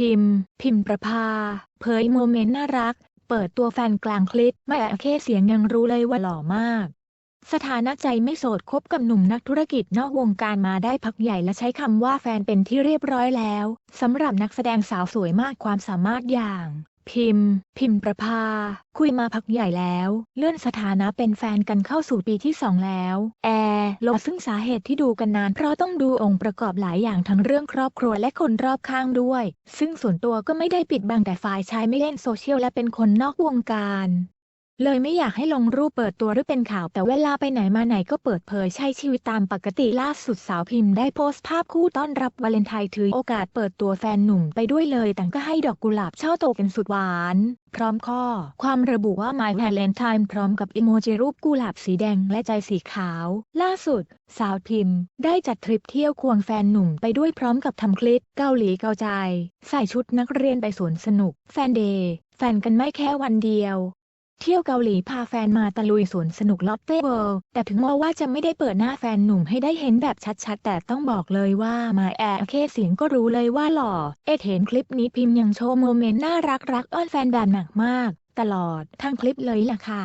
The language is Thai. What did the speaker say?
พิมพ์ พิมพ์ประภา เผยโมเมนต์น่ารัก เปิดตัวแฟนกลางคลิปไม่แอบแค่เสียงยังรู้เลยว่าหล่อมาก สถานะใจไม่โสดคบกับหนุ่มนักธุรกิจนอกวงการมาได้พักใหญ่และใช้คำว่าแฟนเป็นที่เรียบร้อยแล้วสำหรับนักแสดงสาวสวยมากความสามารถอย่าง พิมพ์ พิมพ์ประภา คุยมาพักใหญ่แล้ว เลื่อนสถานะเป็นแฟนกันเข้าสู่ปีที่สองแล้ว แอร์ลบซึ่งสาเหตุที่ดูกันนาน เพราะต้องดูองค์ประกอบหลายอย่างทั้งเรื่องครอบครัวและคนรอบข้างด้วย ซึ่งส่วนตัวก็ไม่ได้ปิดบังแต่ฝ่ายชายไม่เล่นโซเชียลและเป็นคนนอกวงการ เลยไม่อยากให้ลงรูปเปิดตัวหรือเป็นข่าวแต่เวลาไปไหนมาไหนก็เปิดเผยใช้ชีวิตตามปกติล่าสุดสาวพิมพ์ได้โพสต์ภาพคู่ต้อนรับวาเลนไทน์ถือโอกาสเปิดตัวแฟนหนุ่มไปด้วยเลยแต่ก็ให้ดอกกุหลาบช่อโตกันสุดหวาน พร้อมข้อ ความระบุว่า My Valentine พร้อมกับอิโมจิรูปกุหลาบสีแดงและใจสีขาว ล่าสุด สาวพิมพ์ ได้จัดทริปเที่ยวควงแฟนหนุ่มไปด้วยพร้อมกับทำคลิปเกาหลีเกาใจ ใส่ชุดนักเรียนไปสวนสนุก แฟนเดย์แฟนกันไม่แค่วันเดียว เที่ยวเกาหลีพาแฟนมาตะลุยสวนสนุกลอตเต้เวิลด์แต่ถึงแม้ว่าจะไม่ได้เปิดหน้าแฟนหนุ่มให้ได้เห็นแบบชัดๆ แต่ต้องบอกเลยว่ามาแอร์เคเสียงก็รู้เลยว่าหล่อ เอ็ดเห็นคลิปนี้พิมพ์ยังโชว์โมเมนต์น่ารักรักๆอ้อนแฟนแบบหนักมาก ตลอดทั้งคลิปเลยล่ะค่ะ